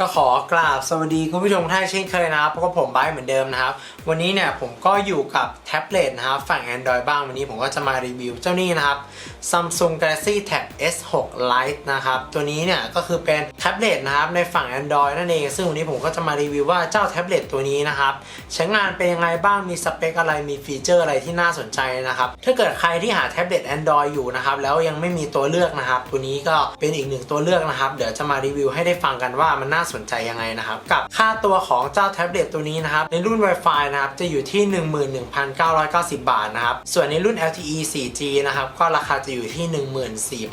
ก็ขอกราบสวัสดีคุณผู้ชมท่านเช่นเคยนะครับพบกับผมไบเหมือนเดิมนะครับ วันนี้เนี่ยผมก็อยู่กับแท็บเล็ตนะครับ ฝั่ง Android บ้างวันนี้ผมก็จะมารีวิวเจ้านี้นะครับ Samsung Galaxy Tab S6 Lite นะครับ ตัวนี้เนี่ยก็คือเป็นแท็บเล็ตนะครับในฝั่ง Android นั่นเอง ซึ่งวันนี้ผมก็จะมารีวิวว่าเจ้าแท็บเล็ตตัวนี้นะครับ ใช้งานเป็นยังไงบ้างมีสเปคอะไรมีฟีเจอร์อะไรที่น่าสนใจนะครับ ถ้าเกิดใครที่หาแท็บเล็ต Android อยู่นะครับ แล้วยังไม่มีตัวเลือกนะครับ ตัวนี้ก็เป็นอีกหนึ่งตัวเลือกนะครับ เดี๋ยวจะมารีวิวให้ได้ฟังกันว่ามันน่าสนใจยังไงนะครับ กับค่าตัวของเจ้าแท็บเล็ตตัวนี้นะครับในรุ่น Wi-Fi นะครับจะอยู่ที่ 11,990 บาทนะครับส่วนในรุ่น LTE 4G นะครับก็ราคาจะอยู่ที่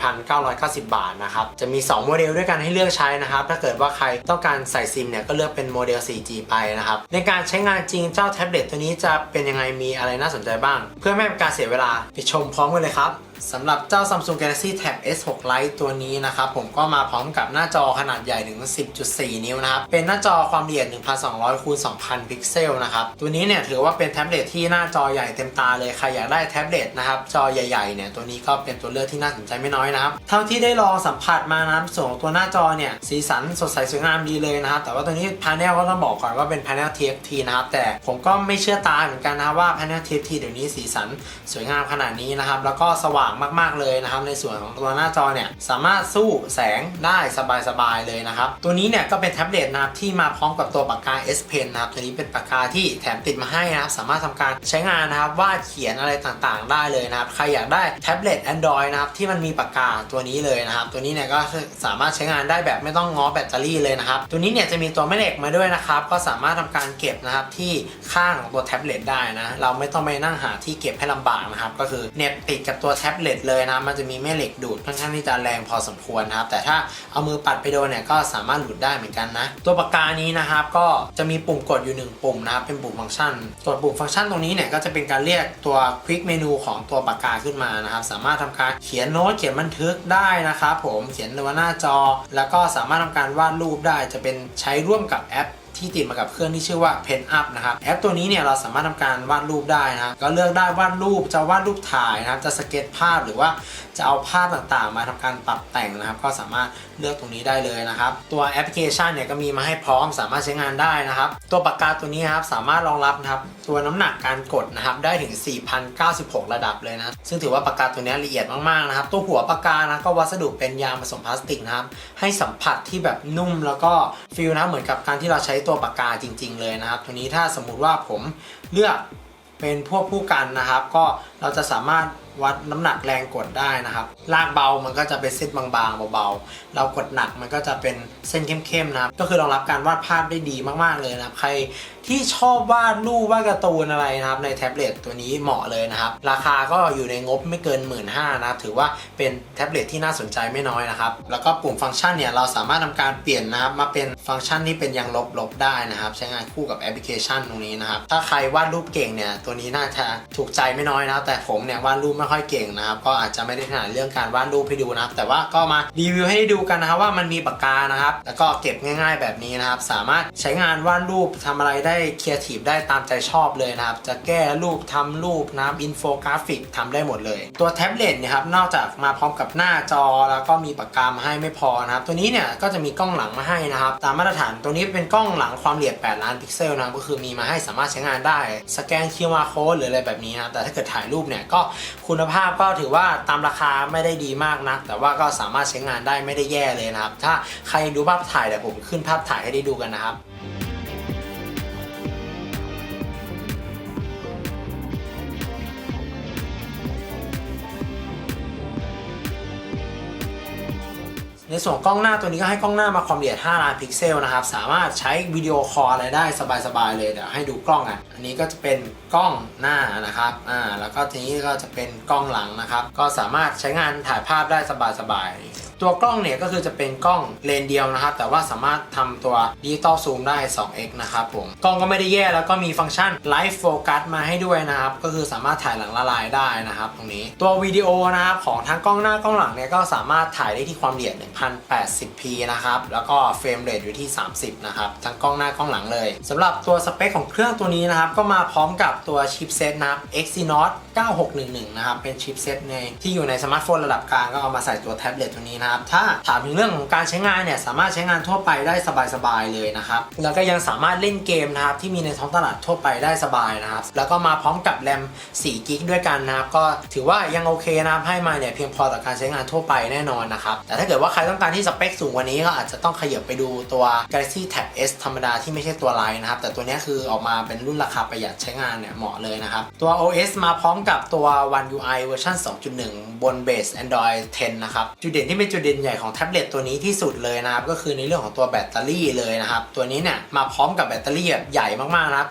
14,990 บาทนะครับ จะมี 2 โมเดลด้วยกันให้เลือกใช้นะครับ ถ้าเกิดว่าใครต้องการใส่ซิมเนี่ยก็เลือกเป็นโมเดล 4G ไปนะครับ ในการใช้งานจริงเจ้าแท็บเล็ตตัวนี้จะเป็นยังไงมีอะไรน่าสนใจบ้าง เพื่อไม่ให้เป็นการเสียเวลาไปชมพร้อมกันเลยครับสำหรับเจ้า Samsung Galaxy Tab S6 Lite ตัวนี้นะครับผมก็มาพร้อมกับหน้าจอขนาดใหญ่ถึง 10.4 นิ้วนะครับ เป็นหน้าจอความละเอียด 1200คูณ2000 พิกเซลนะครับ ตัวนี้เนี่ยถือว่าเป็นแท็บเล็ตที่หน้าจอใหญ่เต็มตาเลย ใครอยากได้แท็บเล็ตนะครับจอใหญ่ๆเนี่ยตัวนี้ก็เป็นตัวเลือกที่น่าสนใจไม่น้อยนะครับ เท่าที่ได้ลองสัมผัสมานะครับส่วนตัวหน้าจอเนี่ยสีสันสดใสสวยงามดีเลยนะครับแต่ว่าตัวนี้พา n e l ก็ต้องบอกก่อนว่าเป็นพา n e l TFT นะครับแต่ผมก็ไม่เชื่อตาเหมือนกันนะครับว่าพา n e l TFT เดี๋ยวนี้สีสันสวยงามขนาดนี้นะครับแล้วก็สว่างมากๆเลยนะครับ ในส่วนของตัวหน้าจอเนี่ยสามารถสู้แสงได้สบายๆเลยนะครับ ตัวนี้เนี่ยก็เป็นแท็บเล็ตนะครับที่มาพร้อมกับตัวปากกา S Pen นะครับตัวนี้เป็นปากกาที่แถมติดมาให้นะครับสามารถทำการใช้งานนะครับวาดเขียนอะไรต่างๆ ได้เลยนะครับใครอยากได้แท็บเล็ต Android นะครับที่มันมีปากกาตัวนี้เลยนะครับตัวนี้เนี่ยก็สามารถใช้งานได้แบบไม่ต้องง้อแบตเตอรี่เลยนะครับตัวนี้เนี่ยจะมีตัวแม่เหล็กมาด้วยนะครับก็สามารถทำการเก็บนะครับที่ข้างของตัวแท็บเล็ตได้นะเราไม่ต้องไปนั่งหาที่เก็บให้ลำบากนะครับก็คือเน็บติดกับตัวแท็บเล็ตเลยนะ มันจะมีแม่เหล็กดูดค่อนข้างที่จะแรงพอสมควรนะครับ แต่ถ้าเอามือปัดไปโดนเนี่ยก็สามารถหลุดได้เหมือนกันนะ ตัวปากกานี้นะครับก็จะมีปุ่มกดอยู่หนึ่งปุ่มนะครับ เป็นปุ่มฟังก์ชันกดปุ่มฟังก์ชันตรงนี้เนี่ยก็จะเป็นการเรียกตัวควิกเมนูของตัวปากกาขึ้นมานะครับ สามารถทำการเขียนโน้ตเขียนบันทึกได้นะครับผม เขียนบนหน้าจอ แล้วก็สามารถทำการวาดรูปได้ จะเป็นใช้ร่วมกับแอป ที่ติดมากับเครื่องที่ชื่อว่า Pen Up นะครับแอปตัวนี้เนี่ยเราสามารถทำการวาดรูปได้นะก็เลือกได้วาดรูปจะวาดรูปถ่ายนะครับจะสเก็ตภาพหรือว่าจะเอาภาพต่างๆ มาทำการปรับแต่งนะครับ ก็สามารถเลือกตรงนี้ได้เลยนะครับ ตัวแอปพลิเคชันเนี่ยก็มีมาให้พร้อมสามารถใช้งานได้นะครับ ตัวปากกาตัวนี้ครับสามารถรองรับนะครับตัวน้ำหนักการกดนะครับได้ถึง 4,096 ระดับเลยนะซึ่งถือว่าปากกาตัวนี้ละเอียดมากๆนะครับ ตัวหัวปากกานะก็วัสดุเป็นยางผสมพลาสติกนะครับให้สัมผัสที่แบบนุ่มแล้วก็ฟีลนะเหมือนกับการที่เราใช้ตัวปากกาจริง ๆ เลยนะครับตัวนี้ถ้าสมมุติว่าผมเลือกเป็นพวกผู้กันนะครับ ก็เราจะสามารถ วัดน้ำหนักแรงกดได้นะครับ ลากเบามันก็จะเป็นเส้นบางๆเบาๆ เรากดหนักมันก็จะเป็นเส้นเข้มๆนะก็คือรองรับการวาดภาพได้ดีมากๆเลยนะใครที่ชอบวาดรูปวาดการ์ตูนอะไรนะครับ ในแท็บเล็ตตัวนี้เหมาะเลยนะครับ ราคาก็อยู่ในงบไม่เกิน 1 5ื่นนะครับ ถือว่าเป็นแท็บเล็ตที่น่าสนใจไม่น้อยนะครับ แล้วก็ปุ่มฟังก์ชันเนี่ยเราสามารถทำการเปลี่ยนนะครับมาเป็นฟังก์ชันที่เป็นยังลบๆได้นะครับ ใช้งานคู่กับแอปพลิเคชันตรงนี้นะครับถ้าใครวาดรูปเก่งเนี่ยตัวนี้น่าจะถูกใจไม่น้อยนะแต่ผมเนี่ยวาดรูปไม่ค่อยเก่งนะครับก็อาจจะไม่ได้ถนัดเรื่องการวาดรูปให้ดูนะครับแต่ว่าก็มารีวิวให้ดูกันนะครับว่ามันมีปากกานะครับ แล้วก็เก็บง่าย ๆ แบบนี้นะครับ สามารถใช้งานวาดรูปทำอะไรได้ครีเอทีฟได้ตามใจชอบเลยนะครับ จะแก้รูปทำรูปนะครับอินโฟกราฟิกทำได้หมดเลย ตัวแท็บเล็ตเนี่ยครับนอกจากมาพร้อมกับหน้าจอแล้วก็มีปากกามาให้ไม่พอนะครับ ตัวนี้เนี่ยก็จะมีกล้องหลังมาให้นะครับ ตามมาตรฐานตัวนี้เป็นกล้องหลังความละเอียด 8 ล้านพิกเซลนะครับก็คือมีมาให้สามารถใช้งานได้ สแกน QR code หรืออะไรแบบนี้นะแต่ถ้าเกิดถ่ายรูปเนี่ยก็คุณณภาพก็ถือว่าตามราคาไม่ได้ดีมากนะแต่ว่าก็สามารถใช้งานได้ไม่ได้แย่เลยนะครับ ถ้าใครดูภาพถ่ายเดี๋ยวผมขึ้นภาพถ่ายให้ได้ดูกันนะครับ ในส่วนกล้องหน้าตัวนี้ก็ให้กล้องหน้ามาความละเอียด 5 ล้านพิกเซลนะครับ สามารถใช้วิดีโอคอลอะไรได้สบายๆเลย เดี๋ยวให้ดูกล้องอะ อันนี้ก็จะเป็นกล้องหน้านะครับ อ่า แล้วก็ทีนี้ก็จะเป็นกล้องหลังนะครับ ก็สามารถใช้งานถ่ายภาพได้สบายๆ ตัวกล้องเนี่ยก็คือจะเป็นกล้องเลนเดียวนะครับ แต่ว่าสามารถทำตัวดิจิตอลซูมได้ 2x นะครับผม กล้องก็ไม่ได้แย่แล้วก็มีฟังก์ชันไลฟ์โฟกัสมาให้ด้วยนะครับ ก็คือสามารถถ่ายหลังละลายได้นะครับตรงนี้ ตัววิดีโอนะครับของทั้งกล้องหน้ากล้องหลังเนี่ยก็สามารถถ่ายได้ที่ความละเอียด 1080p นะครับ แล้วก็เฟรมเรทอยู่ที่ 30 นะครับ ทั้งกล้องหน้ากล้องหลังเลยสำหรับตัวสเปคของเครื่องตัวนี้นะครับ ก็มาพร้อมกับตัวชิปเซตนะครับ Exynos 9611 นะครับ เป็นชิปเซตในที่อยู่ในสมาร์ทโฟนระดับกลางก็เอามาใส่ตัวแท็บเล็ตตัวนี้นะครับถ้าถามถึงเรื่องของการใช้งานเนี่ยสามารถใช้งานทั่วไปได้สบายๆเลยนะครับแล้วก็ยังสามารถเล่นเกมนะครับที่มีในท้องตลาดทั่วไปได้สบายนะครับแล้วก็มาพร้อมกับแรม4กิกด้วยกันนะครับก็ถือว่ายังโอเคนะครับให้มาเนี่ยเพียงพอต่อการใช้งานทั่วไปแน่นอนนะครับแต่ถ้าเกิดว่าใครต้องการที่สเปคสูงกว่านี้ก็อาจจะต้องขยับไปดูตัว Galaxy Tab S ธรรมดาที่ไม่ใช่ตัวไลน์นะครับแต่ตัวนี้คือออกมาเป็นรุ่นราคาประหยัดใช้งานเนี่ยเหมาะเลยนะครับตัว OS มาพร้อมกับตัว One UI เวอร์ชัน2.1 บน Base Android 10 นะครับจุดเด่นที่เป็นจุดุดเด่นใหญ่ของแท็บเล็ตตัวนี้ที่สุดเลยนะครับ ก็คือในเรื่องของตัวแบตเตอรี่เลยนะครับ ตัวนี้เนี่ยมาพร้อมกับแบตเตอรี่แบบใหญ่มากๆนะครับ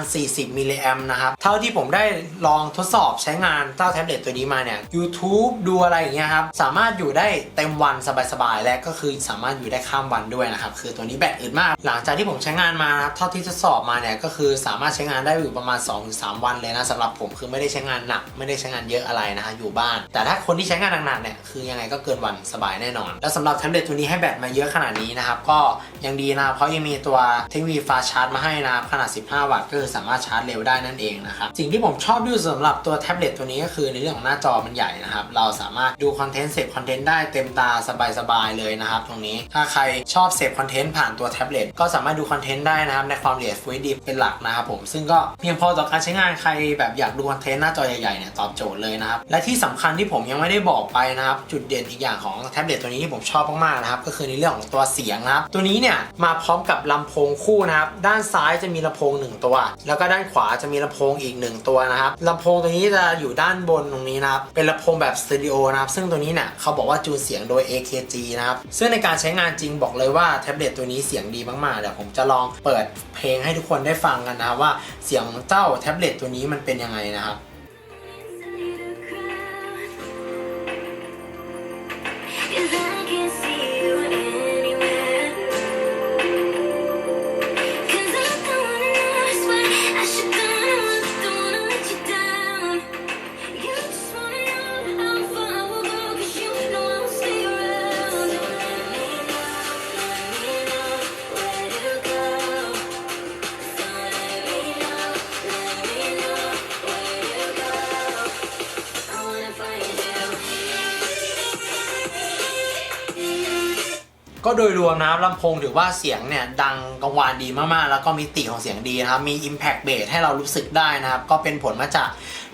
7,040 มิลลิแอมนะครับ เท่าที่ผมได้ลองทดสอบใช้งานเจ้าแท็บเล็ตตัวนี้มาเนี่ย YouTube ดูอะไรอย่างเงี้ยครับ สามารถอยู่ได้เต็มวันสบายๆ และก็คือสามารถอยู่ได้ข้ามวันด้วยนะครับ คือตัวนี้แบตอึดมาก หลังจากที่ผมใช้งานมาเท่าที่ทดสอบมาเนี่ยก็คือสามารถใช้งานได้อยู่ประมาณ 2-3 วันเลยนะสำหรับผมคือไม่ได้ใช้งานหนัก ไม่ได้ใช้งานเยอะอะไรนะฮะอยู่บ้าน แต่ถ้าคนที่ใช้งานหนักๆเนี่ยคือยังไงก็เกินวันสบายแน่นอน แล้วสำหรับแท็บเล็ตตัวนี้ให้แบตมาเยอะขนาดนี้นะครับ ก็ยังดีนะเพราะยังมีตัวเทคโนโลยีฟาชาร์จมาให้นะครับขนาด 15 วัตต์ก็คือสามารถชาร์จเร็วได้นั่นเองนะครับสิ่งที่ผมชอบด้วยสำหรับตัวแท็บเล็ตตัวนี้ก็คือในเรื่องของหน้าจอมันใหญ่นะครับเราสามารถดูคอนเทนต์เสพคอนเทนต์ได้เต็มตาสบายๆเลยนะครับตรงนี้ถ้าใครชอบเสพคอนเทนต์ผ่านตัวแท็บเล็ตก็สามารถดูคอนเทนต์ได้นะครับในความละเอียด Full HD เป็นหลักนะครับผมซึ่งก็เพียงพอต่อการใช้งานใครแบบอยากดูคอนเทนต์หน้าจอใหญ่ๆเนี่ยตอบโจทย์เลยนะครับและที่สำคัญที่ผมยังไม่ได้บอกไปนะครับจุดเด่นอีกอย่างของแท็บเล็ตตัวนี้ที่ผมชอบมากๆนะครับก็คือในเรื่องของตัวเสียงนะครับตัวนี้เนี่ยมาพร้อมกับลำโพงคู่นะครับด้านซ้ายจะมีลำโพงหนึ่งตัว แล้วก็ด้านขวาจะมีลำโพงอีกหนึ่งตัวนะครับลำโพงตัวนี้จะอยู่ด้านบนตรงนี้นะครับเป็นลำโพงแบบสตอริโอนะครับซึ่งตัวนี้เนี่ยเขาบอกว่าจูนเสียงโดย AKG นะครับซึ่งในการใช้งานจริงบอกเลยว่าแท็บเล็ตตัวนี้เสียงดีมากๆเดี๋ยวผมจะลองเปิดเพลงให้ทุกคนได้ฟังกันนะครับว่าเสียงของเจ้าแท็บเล็ตตัวนี้มันเป็นยังไงนะครับ ก็โดยรวมนะครับลำโพงถือว่าเสียงเนี่ยดังกังวานดีมากๆ แล้วก็มิติของเสียงดีนะครับมี Impact Bass ให้เรารู้สึกได้นะครับ ก็เป็นผลมาจาก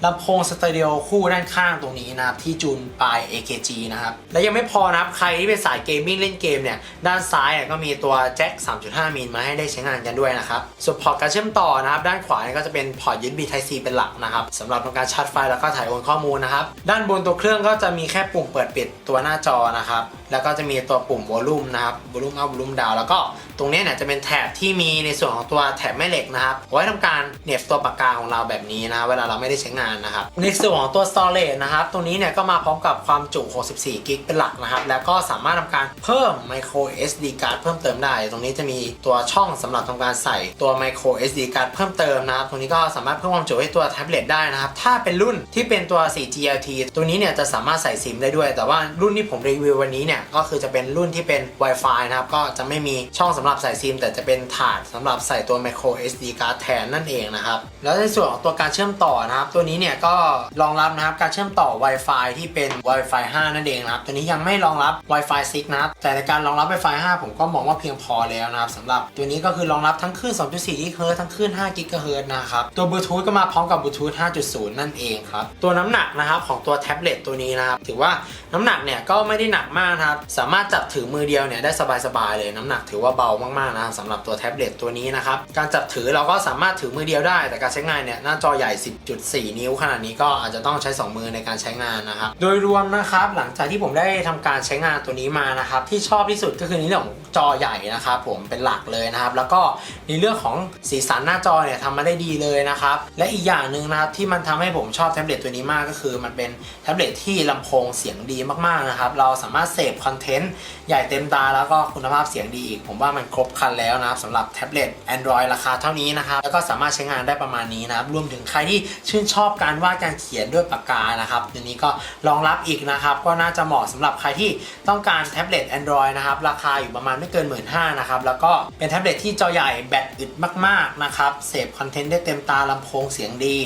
ลำโพงสเตอริโอคู่ด้านข้างตรงนี้นะครับที่จูนปลาย AKG นะครับ และยังไม่พอนะครับใครที่เป็นสายเกมมิ่งเล่นเกมเนี่ย ด้านซ้ายก็มีตัวแจ็ค 3.5 มิลมาให้ได้ใช้งานกันด้วยนะครับ ส่วนพอร์ตการเชื่อมต่อนะครับ ด้านขวาเนี่ยก็จะเป็นพอร์ต USB Type C เป็นหลักนะครับสำหรับการชาร์จไฟแล้วก็ถ่ายโอนข้อมูลนะครับ ด้านบนตัวเครื่องก็จะมีแค่ปุ่มเปิดปิดตัวหน้าจอนะครับแล้วก็จะมีตัวปุ่มวอลลุ่มนะครับวอลลุ่มอัพวอลลุ่มดาวแล้วก็ ตรงนี้เนี่ยจะเป็นแถบที่มีในส่วนของตัวแถบแม่เหล็กนะครับไว้ทำการเหน็บตัวปากกาของเราแบบนี้นะเวลาเราไม่ได้ใช้งานนะครับในส่วนของตัว storage นะครับตรงนี้เนี่ยก็มาพร้อมกับความจุ 64 กิกเป็นหลักนะครับแล้วก็สามารถทำการเพิ่ม micro SD card เพิ่มเติมได้ ตรงนี้จะมีตัวช่องสำหรับทำการใส่ตัว micro SD card เพิ่มเติมนะครับตรงนี้ก็สามารถเพิ่มความจุให้ตัวแท็บเล็ตได้นะครับถ้าเป็นรุ่นที่เป็นตัว 4G LT ตัวนี้เนี่ยจะสามารถใส่ซิมได้ด้วย แต่ว่ารุ่นที่ผมรีวิววันนี้เนี่ยก็คือจะเป็นรุ่นที่เป็น Wi-Fi นะครับก็จะไม่มีช่องสำหรับใส่ซิม แต่จะเป็นถาดสำหรับใส่ตัว micro SD card แทนนั่นเองนะครับ แล้วในส่วนของตัวการเชื่อมต่อนะครับ ตัวนี้เนี่ยก็รองรับนะครับการเชื่อมต่อ Wi-Fi ที่เป็น Wi-Fi 5 นั่นเองนะครับ ตัวนี้ยังไม่รองรับ Wi-Fi 6 นะครับ แต่ในการรองรับ Wi-Fi 5 ผมก็มองว่าเพียงพอแล้วนะครับสำหรับตัวนี้ก็คือรองรับทั้งคลื่น 2.4 GHz ทั้งคลื่น 5 GHz นะครับ ตัวบลูทูธก็มาพร้อมกับบลูทูธ 5.0 นั่นเองครับ ตัวน้ำหนักนะครับของตัวแท็บเล็ตตัวนี้นะครับ ถือว่าน้ำหนักเนี่ยก็ไม่ได้หนักมากนะครับ สามารถจับถือมือเดียวเนี่ยได้สบายๆเลยน้ำหนักถือว่าเบามากๆนะครับสำหรับตัวแท็บเล็ตตัวนี้นะครับ การจับถือเราก็สามารถถือมือเดียวได้ แต่การใช้งานเนี่ยหน้าจอใหญ่ 10.4 นิ้วขนาดนี้ก็อาจจะต้องใช้ 2 มือในการใช้งานนะครับ โดยรวมนะครับหลังจากที่ผมได้ทำการใช้งานตัวนี้มานะครับที่ชอบที่สุดก็คือในเรื่องของจอใหญ่นะครับผมเป็นหลักเลยนะครับ แล้วก็ในเรื่องของสีสันหน้าจอเนี่ยทำมาได้ดีเลยนะครับและอีกอย่างหนึ่งนะครับที่มันทำให้ผมชอบแท็บเล็ตตัวนี้มากก็คือ มันเป็นแท็บเล็ตที่ลำโพงเสียงดีมากๆนะครับเราสามารถเสพคอนเทนต์ใหญ่เต็มตาแล้วก็คุณภาพเสียงดีอีกผมว่ามันมันครบคันแล้วนะครับสำหรับแท็บเล็ต Android ราคาเท่านี้นะครับแล้วก็สามารถใช้งานได้ประมาณนี้นะครับรวมถึงใครที่ชื่นชอบการวาดการเขียนด้วยปากกานะครับตัวนี้ก็รองรับอีกนะครับ ก็น่าจะเหมาะสำหรับใครที่ต้องการแท็บเล็ต Android นะครับราคาอยู่ประมาณไม่เกิน 1 5ื่นนะครับแล้วก็เป็นแท็บเล็ตที่จอใหญ่แบตอึดมากๆนะครับเสพคอนเทนต์ได้เต็มตาลำโพงเสียงดี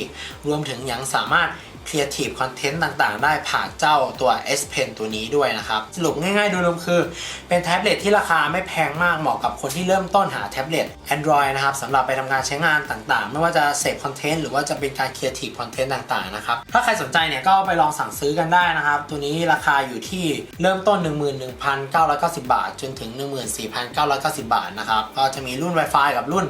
รวมถึงยังสามารถ Creative Content ต่างๆ ได้ผ่านเจ้าตัว S Pen ตัวนี้ด้วยนะครับ สรุปง่ายๆ โดยรวมคือ เป็นแท็บเล็ตที่ราคาไม่แพงมากเหมาะกับคนที่เริ่มต้นหาแท็บเล็ต Android นะครับสำหรับไปทำงานใช้งานต่างๆ ไม่ว่าจะเสพคอนเทนต์หรือว่าจะเป็นการ Creative Content ต่างๆ นะครับ ถ้าใครสนใจเนี่ยก็ไปลองสั่งซื้อกันได้นะครับ ตัวนี้ราคาอยู่ที่เริ่มต้น 11,990 บาท จนถึง 14,990 บาทนะครับ ก็จะมีรุ่น Wi-Fi กับรุ่น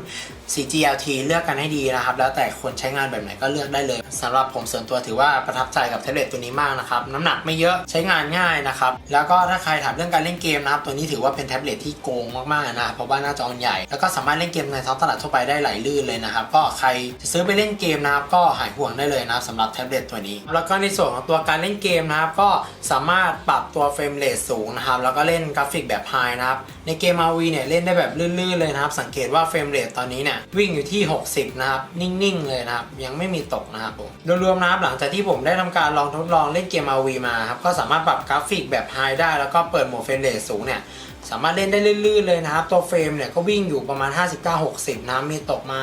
4GLT เลือกกันให้ดีนะครับ แล้วแต่คนใช้งานแบบไหนก็เลือกได้เลยสำหรับผมส่วนตัวถือว่าาประทับใจกับแท็บเล็ตตัวนี้มากนะครับน้ำหนักไม่เยอะใช้งานง่ายนะครับแล้วก็ถ้าใครถามเรื่องการเล่นเกมนะครับตัวนี้ถือว่าเป็นแท็บเล็ตที่โกงมากๆนะครับเพราะว่าหน้าจอใหญ่ แล้วก็สามารถเล่นเกมในท้องตลาดทั่วไปได้ไหลลื่นเลยนะครับก็ใครจะซื้อไปเล่นเกมนะครับก็หายห่วงได้เลยนะสำหรับแท็บเล็ตตัวนี้ แล้วก็ในส่วนของตัวการเล่นเกมนะครับก็สามารถปรับตัวเฟรมเรทสูงนะครับแล้วก็เล่นกราฟิกแบบไฮนะครับในเกม RV เนี่ยเล่นได้แบบลื่นๆเลยนะครับสังเกตว่าเฟรมเรทตอนนี้เนี่ยวิ่งอยู่ที่ 60 นะครับนิ่งๆ เลยนะครับยังไม่มีตกนะครับผมรวมๆนะครับหลังจากที่ผมได้ทำการลองทดลองเล่นเกม RV มาครับก็สามารถปรับกราฟิกแบบไฮได้แล้วก็เปิดโหมดเฟรมเรทสูงเนี่ย สามารถเล่นได้ลื่นๆเลยนะครับ ตัวเฟรมเนี่ยก็วิ่งอยู่ประมาณ 59-60 นะครับมีตกมา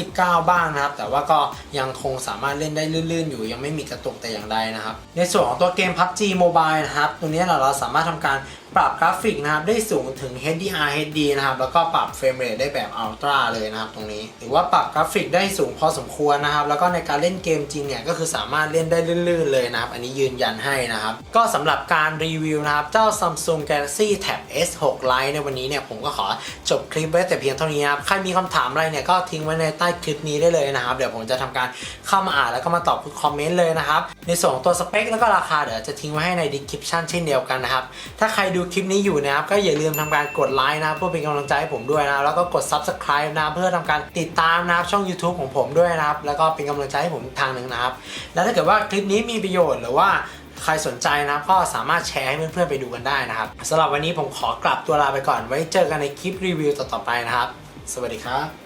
59 บ้างนะครับ แต่ว่าก็ยังคงสามารถเล่นได้ลื่นๆ อยู่ ยังไม่มีกระตุกแต่อย่างใดนะครับ ในส่วนของตัวเกม PUBG Mobile นะครับ ตัวนี้เราเราสามารถทำการปรับกราฟิกนะครับได้สูงถึง HDR HD นะครับแล้วก็ปรับเฟรมเรทได้แบบ Ultra เลยนะครับตรงนี้ถือว่าปรับกราฟิกได้สูงพอสมควรนะครับ แล้วก็ในการเล่นเกมจริงเนี่ยก็คือสามารถเล่นได้ลื่นๆเลยนะครับ อันนี้ยืนยันให้นะครับ ก็สำหรับการรีวิวนะครับเจ้า Samsung Galaxy Tab S6 Lite ในวันนี้เนี่ยผมก็ขอจบคลิปไว้แต่เพียงเท่านี้ครับ ใครมีคำถามอะไรเนี่ยก็ทิ้งไว้ในใต้คลิปนี้ได้เลยนะครับ เดี๋ยวผมจะทำการเข้ามาอ่านแล้วก็มาตอบทุกคอมเมนต์เลยนะครับ ในส่วนของตัวสเปคแล้วก็ราคาเดี๋ยวจะทิ้งไว้ให้ใน description เช่นเดียวกันนะครับ ถ้าใครดูคลิปนี้อยู่นะครับก็อย่าลืมทำการกดไลค์นะเพื่อเป็นกำลังใจให้ผมด้วยนะแล้วก็กด subscribe นะเพื่อทำการติดตามนะครับช่อง YouTube ของผมด้วยนะครับแล้วก็เป็นกำลังใจให้ผมทางหนึ่งนะครับแล้วถ้าเกิดว่าคลิปนี้มีประโยชน์หรือว่า ใครสนใจนะครับก็สามารถแชร์ให้เพื่อนๆไปดูกันได้นะครับสำหรับวันนี้ผมขอกลับตัวลาไปก่อนไว้เจอกันในคลิปรีวิวต่อๆไปนะครับ สวัสดีครับ